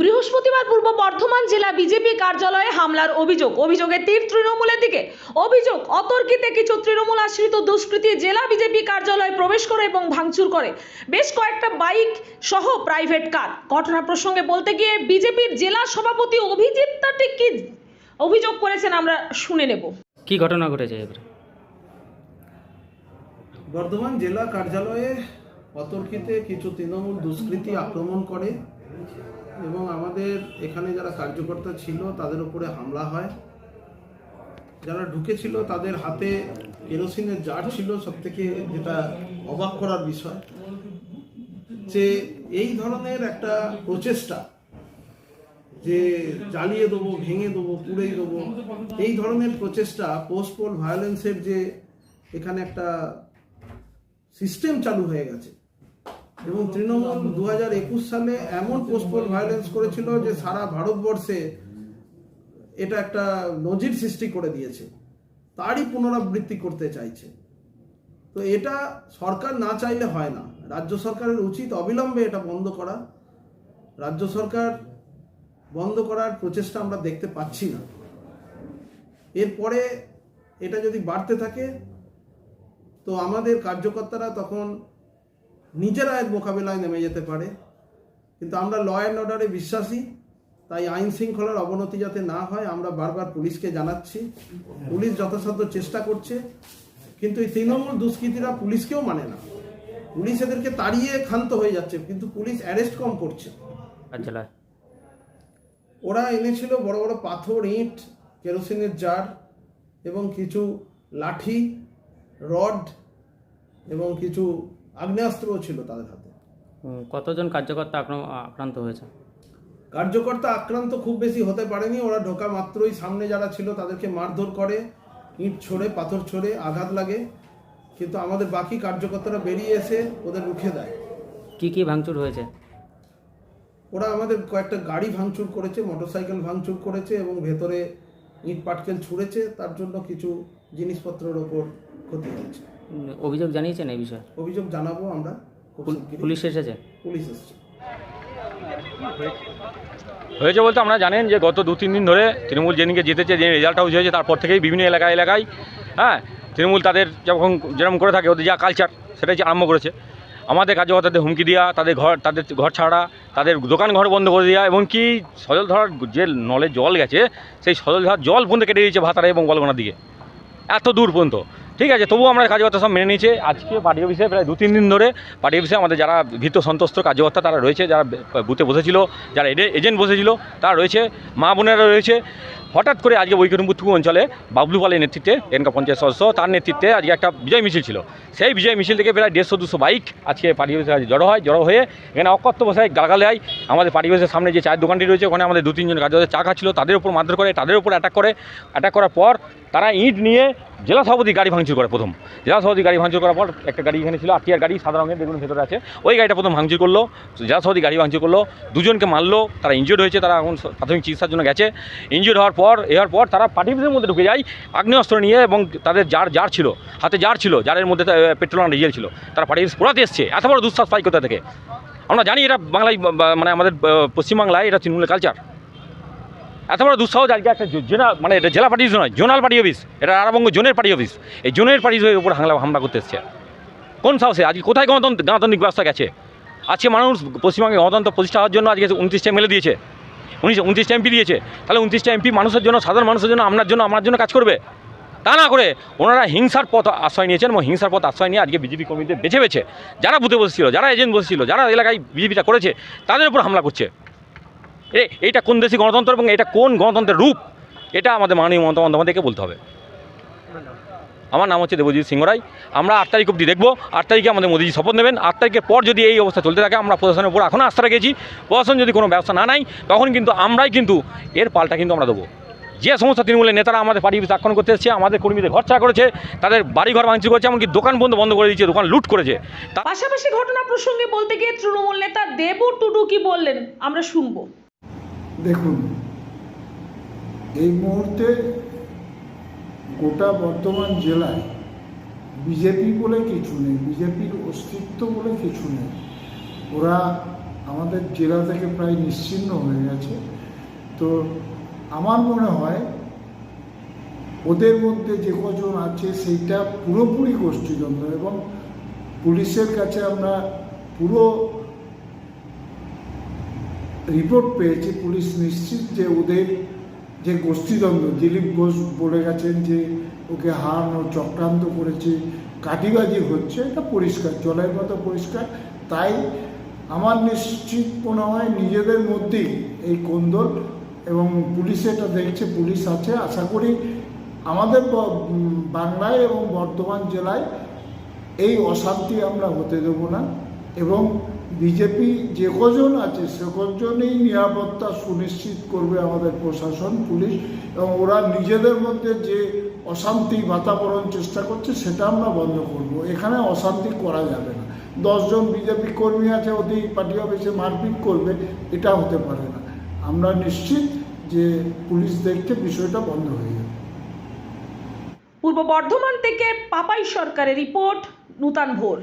বৃহস্পতিবার পূর্ব বর্ধমান জেলা বিজেপি কার্যালয়ে হামলার অভিযোগ। অভিযোগে তীর তৃণমূলের দিকে। অভিযোগ অতর্কিতে কিছু তৃণমূল আশ্রিত দুষ্কৃতী জেলা বিজেপি কার্যালয়ে প্রবেশ করে এবং ভাঙচুর করে। বেশ কয়েকটা বাইক সহ প্রাইভেট কার। ঘটনা প্রসঙ্গে বলতে গিয়ে বিজেপির জেলা সভাপতি অভিজিৎ তাটি কি অভিযোগ করেছেন আমরা শুনে নেব। কি ঘটনা ঘটেছে এবারে? বর্ধমান জেলা কার্যালয়ে অতর্কিতে কিছু তৃণমূল দুষ্কৃতী আক্রমণ করে। এবং আমাদের এখানে যারা কার্যকর্তা ছিল, তাদের উপরে হামলা হয়। যারা ঢুকেছিল, তাদের হাতে কেরোসিনের জার ছিল সব থেকে যেটা অবাক করার বিষয়। যে এই ধরনের একটা প্রচেষ্টা, যে জ্বালিয়ে দেবো, ভেঙে দেবো পুড়েই দেবো, এই ধরনের প্রচেষ্টা, পোস্টপোল ভায়োলেন্সের যে এখানে একটা সিস্টেম চালু হয়ে গেছে। এবং তৃণমূল দু হাজার একুশ সালে এমন পোস্টপোল ভায়োলেন্স করেছিল যে সারা ভারতবর্ষে এটা একটা নজির সৃষ্টি করে দিয়েছে। তারই পুনরাবৃত্তি করতে চাইছে। তো এটা সরকার না চাইলে হয় না। রাজ্য সরকারের উচিত অবিলম্বে এটা বন্ধ করা। রাজ্য সরকার বন্ধ করার প্রচেষ্টা আমরা দেখতে পাচ্ছি না। এরপরে এটা যদি বাড়তে থাকে, তো আমাদের কার্যকর্তারা তখন নিজেরা এর মোকাবিলায় নেমে যেতে পারে। কিন্তু আমরা ল অ্যান্ড অর্ডারে বিশ্বাসী তাই আইন শৃঙ্খলার অবনতি যাতে না হয় আমরা বারবার পুলিশকে জানাচ্ছি। পুলিশ যথাসাধ্য চেষ্টা করছে কিন্তু এই তৃণমূল দুষ্কৃতীরা পুলিশকেও মানে না। পুলিশ এদেরকে তাড়িয়ে ক্ষান্ত হয়ে যাচ্ছে কিন্তু পুলিশ অ্যারেস্ট কম করছে। ওরা এনেছিল বড় বড় পাথর ইট কেরোসিনের জার এবং কিছু লাঠি রড এবং কিছু আগ্নেয়াস্ত্রও ছিল তাদের হাতে। কতজন কার্যকর্তা আক্রান্ত হয়েছে? কার্যকর্তা আক্রান্ত খুব বেশি হতে পারেনি ওরা ঢোকা মাত্রই সামনে যারা ছিল তাদেরকে মারধর করে ইট ছড়ে পাথর ছড়ে আঘাত লাগে। কিন্তু আমাদের বাকি কার্যকর্তারা বেরিয়ে এসে ওদের রুখে দেয়। কি কি ভাঙচুর হয়েছে? ওরা আমাদের কয়েকটা গাড়ি ভাঙচুর করেছে মোটরসাইকেল ভাঙচুর করেছে এবং ভেতরে ইট পাটকেল ছুঁড়েছে তার জন্য কিছু জিনিসপত্রের ওপর ক্ষতি হয়েছে। অভিযোগ জানিয়েছেন এই বিষয়ে? অভিযোগ জানাব আমরা। খুব শিগগিরই। পুলিশ এসেছে? পুলিশ এসছে। হয়েছে বলতে আপনারা জানেন যে গত দু তিন দিন ধরে তৃণমূল যেদিনকে জিতেছে যে রেজাল্ট হাউস হয়েছে তারপর থেকেই বিভিন্ন এলাকায় এলাকায় হ্যাঁ তৃণমূল তাদের যখন যেরকম করে থাকে ওদের যা কালচার সেটাই যে আরম্ভ করেছে। আমাদের কার্যকর্তাদের হুমকি দেওয়া তাদের ঘর তাদের ঘর ছাড়া তাদের দোকান ঘর বন্ধ করে দেওয়া এবং কি সজল ধরার যে নলে জল গেছে সেই সজল ধরার জল বন্ধ কেটে দিয়েছে ভাতারা এবং বলগোনার দিকে। এত দূর পর্যন্ত। ঠিক আছে, তবুও আমরা কার্যকর্তা সব মেনে নিয়েছে। আজকে পার্টি অফিসে প্রায় দু তিন দিন ধরে পার্টি অফিসে আমাদের যারা ভীত সন্তুষ্ট কার্যকর্তা তারা রয়েছে, যারা বুথে বসেছিল, যারা এজেন্ট বসেছিল, তারা রয়েছে, মা বোনেরা রয়েছে। হঠাৎ করে আজকে বৈকুণ্ঠপুর অঞ্চলে বাবলু পালের নেতৃত্বে এনকা পঞ্চায়েত সদস্য, তার নেতৃত্বে আজকে একটা বিজয় মিছিল ছিল। সেই বিজয় মিছিল থেকে প্রায় দেড়শো, দুশো বাইক আজকে পারিবেশে জড়ো হয়, জড়ো হয়ে এখানে অকথ্য বসায় গালগালে হয় আমাদের পারিবেশের সামনে যে চায়ের দোকানটি রয়েছে, ওখানে আমাদের দু তিনজন কার্যকর্তা চা খাচ্ছিল, তাদের উপর মারধর করে, তাদের উপর অ্যাটাক করে। অ্যাটাক করার পর তারা ইট নিয়ে জেলা সভাপতি গাড়ি ভাঙচুর করে প্রথম। জেলা সভাপতি গাড়ি ভাঙচুর করার পর একটা গাড়ি এখানে ছিল আটিয়ার গাড়ি, সাদা রঙের দেখুন ভেতরে আছে। ওই গাড়িটা প্রথম ভাঙচুর করল, জেলা সভাপতি গাড়ি ভাঙচুর করল, দুজনকে মারলো, তারা ইনজিওর্ড হয়েছে, তারা এখন প্রাথমিক চিকিৎসার জন্য গেছে। ইনজিওর্ড হওয়ার পর, এর পর তারা পার্টি মধ্যে ঢুকে যায়, আগ্নেয়াস্ত্র নিয়ে এবং তাদের যার যার ছিল, হাতে যার ছিল যারের মধ্যে পেট্রোল আর ডিজেল ছিল। তারা পার্টি অফিস পোড়াতে এসছে, এত বড় দুঃসাহস পাই কোথা থেকে? আমরা জানি এটা বাংলায় মানে আমাদের পশ্চিমবাংলায় এটা তৃণমূলের কালচার এত বড় দুঃসাহস আজকে একটা জো- জেলা মানে এটা জেলা পার্টি নয়, জোনাল পার্টি অফিস। এটা আরাবঙ্গ জোনের পার্টি অফিস। এই জোনের পার্টি অফিসের উপর হামলা হামলা করতে এসছে। কোন সাহসে? আজকে কোথায় গণতন্ত্র গণতান্ত্রিক ব্যবস্থা গেছে? আজকে মানুষ পশ্চিমবঙ্গে গণতন্ত্র প্রতিষ্ঠা হওয়ার জন্য আজকে উনত্রিশটা মেলে দিয়েছে। উনিশ উনত্রিশটা এমপি দিয়েছে। তাহলে উনত্রিশটা এমপি মানুষের জন্য, সাধারণ মানুষের জন্য আপনার জন্য আমার জন্য কাজ করবে? তা না করে ওনারা হিংসার পথ আশ্রয় নিয়েছেন এবং হিংসার পথ আশ্রয় নিয়ে আজকে বিজেপি কর্মীদের বেছে বেছে। যারা বুথে বসেছিল, যারা এজেন্ট বসেছিল, যারা এলাকায় বিজেপিটা করেছে, তাদের উপর হামলা করছে। এ, এইটা কোন দেশি গণতন্ত্র এবং এটা কোন গণতন্ত্রের রূপ? এটা আমাদের মাননীয় মমতা বন্দ্যোপাধ্যায়কে বলতে হবে। আমার নাম হচ্ছে দেবজিৎ সিংহ রায়। আমরা আট তারিখ অবধি দেখব। আট তারিখে আমাদের মোদীজি শপথ নেবেন। আট তারিখের পর যদি এই অবস্থা চলতে থাকে, আমরা প্রশাসনের উপর এখনও আস্থা রেখেছি। প্রশাসন যদি কোনো ব্যবস্থা না নেয়, তখন কিন্তু আমরাই কিন্তু এর পাল্টা কিন্তু আমরা দেবো। যে সমস্ত তৃণমূলের নেতারা আমাদের অফিস আক্রমণ করতে এসেছে, আমাদের কর্মীদের ঘর ছাড়া করেছে, তাদের বাড়িঘর ভাঙচুর করেছে, এমনকি দোকান বন্ধ বন্ধ করে দিয়েছে, দোকান লুট করেছে। পাশাপাশি ঘটনা প্রসঙ্গে বলতে গিয়ে তৃণমূল নেতা দেবু টুডু কি বললেন? আমরা শুনব। দেখুন, এই মুহূর্তে গোটা বর্ধমান জেলায় বিজেপি বলে কিছু নেই, বিজেপির অস্তিত্ব বলে কিছু নেই। ওরা আমাদের জেলা থেকে প্রায় নিশ্চিহ্ন হয়ে গেছে। তো আমার মনে হয় ওদের মধ্যে যে কজন আছে, সেইটা পুরোপুরি গোষ্ঠীদ্বন্দ্ব এবং পুলিশের কাছে আমরা পুরো রিপোর্ট পেয়েছি, পুলিশ নিশ্চিত যে ওদের যে গোষ্ঠীদ্বন্দ্ব, দিলীপ ঘোষ বলে গেছেন যে ওকে হারানো চক্রান্ত করেছে কাটিবাজি হচ্ছে, এটা পরিষ্কার, জলের মতো পরিষ্কার। তাই আমার নিশ্চিত মনে হয় নিজেদের মধ্যেই এই কোন্দল এবং পুলিশ এটা দেখছে, পুলিশ আছে। আশা করি আমাদের বাংলায় এবং বর্ধমান জেলায় এই অশান্তি আমরা হতে দেব না এবং বিজেপি যে কজন আছে সে কজনই নিরাপত্তা সুনিশ্চিত করবে আমাদের প্রশাসন, পুলিশ এবং ওরা নিজেদের মধ্যে যে অশান্তি বাতাবরণ চেষ্টা করছে সেটা আমরা বন্ধ করব। এখানে অশান্তি করা যাবে না। দশজন বিজেপি কর্মী আছে, ওদের পার্টি অফিসে মারপিট করবে, এটা হতে পারে না। আমরা নিশ্চিত যে পুলিশ দেখতে বিষয়টা বন্ধ হয়ে যাবে। পূর্ব বর্ধমান থেকে পাপাই সরকারের রিপোর্ট, নূতন ভোর।